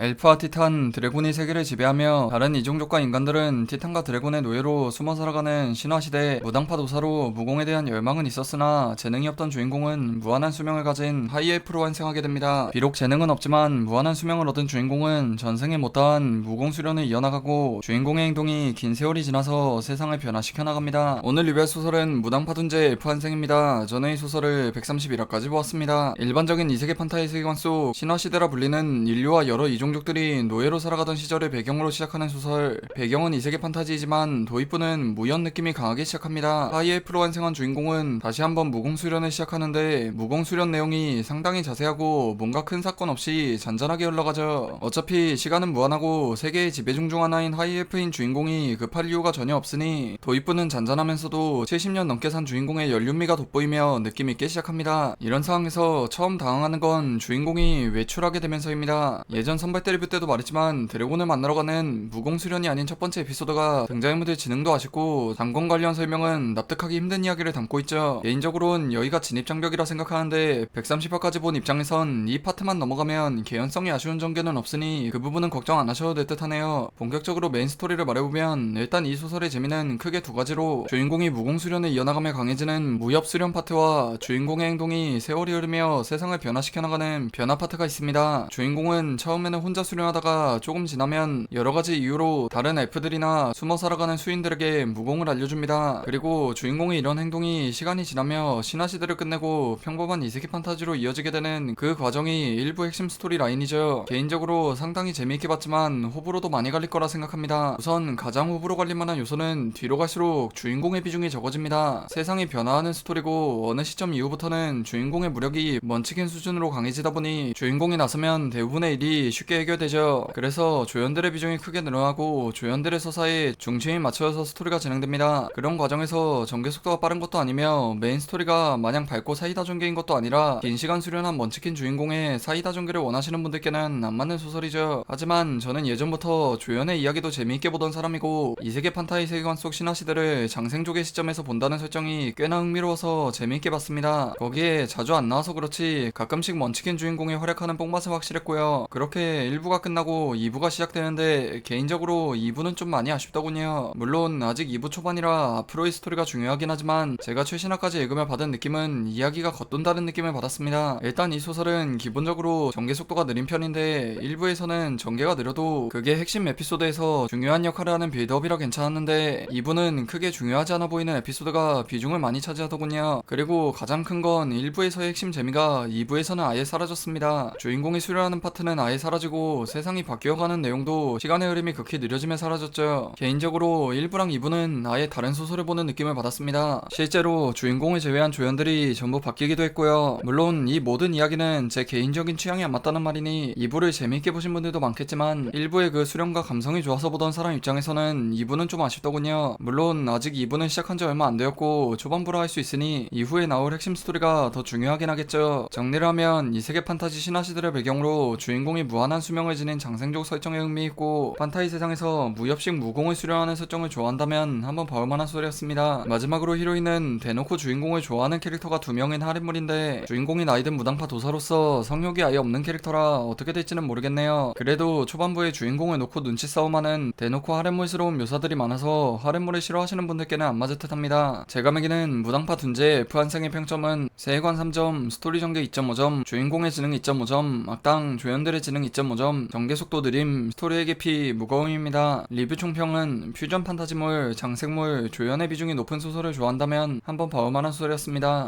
엘프와 티탄, 드래곤이 세계를 지배하며 다른 이종족과 인간들은 티탄과 드래곤의 노예로 숨어 살아가는 신화시대 무당파 도사로 무공에 대한 열망은 있었으나 재능이 없던 주인공은 무한한 수명을 가진 하이엘프로 환생하게 됩니다. 비록 재능은 없지만 무한한 수명을 얻은 주인공은 전생에 못다한 무공 수련을 이어나가고 주인공의 행동이 긴 세월이 지나서 세상을 변화시켜 나갑니다. 오늘 리뷰할 소설은 무당파 둔재 엘프 환생입니다. 저는 이 소설을 131화까지 보았습니다. 일반적인 이세계 판타지 세계관 속 신화시대라 불리는 인류와 여러 이종 족들이 노예로 살아가던 시절을 배경으로 시작하는 소설. 배경은 이세계 판타지이지만 도입부는 무연 느낌이 강하게 시작합니다. 하이엘프로 환생한 주인공은 다시 한번 무공수련을 시작하는데 무공수련 내용이 상당히 자세하고 뭔가 큰 사건 없이 잔잔하게 흘러가죠. 어차피 시간은 무한하고 세계의 지배중 중 하나인 하이엘프인 주인공이 급할 이유가 전혀 없으니 도입부는 잔잔하면서도 70년 넘게 산 주인공의 연륜미가 돋보이며 느낌 있게 시작합니다. 이런 상황에서 처음 당황하는 건 주인공이 외출하게 되면서입니다. 예전 선 발대 리뷰 때도 말했지만 드래곤을 만나러 가는 무공수련이 아닌 첫 번째 에피소드가 등장인물들 지능도 아쉽고 단권 관련 설명은 납득하기 힘든 이야기를 담고 있죠. 개인적으로는 여기가 진입장벽이라 생각하는데 130화까지 본 입장에선 이 파트만 넘어가면 개연성이 아쉬운 전개는 없으니 그 부분은 걱정 안 하셔도 될 듯 하네요. 본격적으로 메인 스토리를 말해보면 일단 이 소설의 재미는 크게 두 가지로 주인공이 무공수련을 이어나가며 강해지는 무협수련 파트와 주인공의 행동이 세월이 흐르며 세상을 변화시켜 나가는 변화 파트가 있습니다. 주인공은 처음에는 혼자 수련하다가 조금 지나면 여러 가지 이유로 다른 엘프들이나 숨어 살아가는 수인들에게 무공을 알려줍니다. 그리고 주인공의 이런 행동이 시간이 지나며 신화 시대를 끝내고 평범한 이세계 판타지로 이어지게 되는 그 과정이 일부 핵심 스토리 라인이죠. 개인적으로 상당히 재미있게 봤지만 호불호도 많이 갈릴 거라 생각합니다. 우선 가장 호불호 갈릴 만한 요소는 뒤로 갈수록 주인공의 비중이 적어집니다. 세상이 변화하는 스토리고 어느 시점 이후부터는 주인공의 무력이 먼치킨 수준으로 강해지다 보니 주인공이 나서면 대부분의 일이 쉽게 해결되죠. 그래서 조연들의 비중이 크게 늘어나고 조연들의 서사에 중심이 맞춰져서 스토리가 진행됩니다. 그런 과정에서 전개 속도가 빠른 것도 아니며 메인 스토리가 마냥 밝고 사이다 전개인 것도 아니라 긴 시간 수련한 먼치킨 주인공의 사이다 전개를 원하시는 분들께는 안 맞는 소설이죠. 하지만 저는 예전부터 조연의 이야기도 재미있게 보던 사람이고 이 세계 판타지 세계관 속 신화 시대를 장생족의 시점에서 본다는 설정이 꽤나 흥미로워서 재미있게 봤습니다. 거기에 자주 안 나와서 그렇지 가끔씩 먼치킨 주인공이 활약하는 뽕맛은 확실했고요. 그렇게 1부가 끝나고 2부가 시작되는데 개인적으로 2부는 좀 많이 아쉽더군요. 물론 아직 2부 초반이라 앞으로의 스토리가 중요하긴 하지만 제가 최신화까지 읽으며 받은 느낌은 이야기가 겉돈다는 느낌을 받았습니다. 일단 이 소설은 기본적으로 전개 속도가 느린 편인데 1부에서는 전개가 느려도 그게 핵심 에피소드에서 중요한 역할을 하는 빌드업이라 괜찮았는데 2부는 크게 중요하지 않아 보이는 에피소드가 비중을 많이 차지하더군요. 그리고 가장 큰 건 1부에서의 핵심 재미가 2부에서는 아예 사라졌습니다. 주인공이 수련하는 파트는 아예 사라지고 세상이 바뀌어가는 내용도 시간의 흐름이 극히 느려지며 사라졌죠. 개인적으로 1부랑 2부는 아예 다른 소설을 보는 느낌을 받았습니다. 실제로 주인공을 제외한 조연들이 전부 바뀌기도 했고요. 물론 이 모든 이야기는 제 개인적인 취향이 안 맞다는 말이니 2부를 재미있게 보신 분들도 많겠지만 1부의 그 수련과 감성이 좋아서 보던 사람 입장에서는 2부는 좀 아쉽더군요. 물론 아직 2부는 시작한 지 얼마 안 되었고 초반부라 할 수 있으니 이후에 나올 핵심 스토리가 더 중요하긴 하겠죠. 정리를 하면 이 세계 판타지 신화 시대를 배경으로 주인공이 무한한 수명을 지닌 장생족 설정에 흥미있고 판타지 세상에서 무협식 무공을 수련하는 설정을 좋아한다면 한번 봐올 만한 소리였습니다. 마지막으로 히로인은 대놓고 주인공을 좋아하는 캐릭터가 두 명인 할인물인데 주인공이 나이든 무당파 도사로서 성욕이 아예 없는 캐릭터라 어떻게 될지는 모르겠네요. 그래도 초반부에 주인공을 놓고 눈치 싸움하는 대놓고 할인물스러운 묘사들이 많아서 할인물을 싫어하시는 분들께는 안 맞을 듯합니다. 제가 매기는 무당파 둔재 F 한생의 평점은 세계관 3점, 스토리 전개 2.5점, 주인공의 지능 2.5점, 악당 조연들의 지능 2.5점, 전개 속도 느림, 스토리의 깊이, 무거움입니다. 리뷰 총평은 퓨전 판타지물, 장생물, 조연의 비중이 높은 소설을 좋아한다면 한번 봐올 만한 소설이었습니다.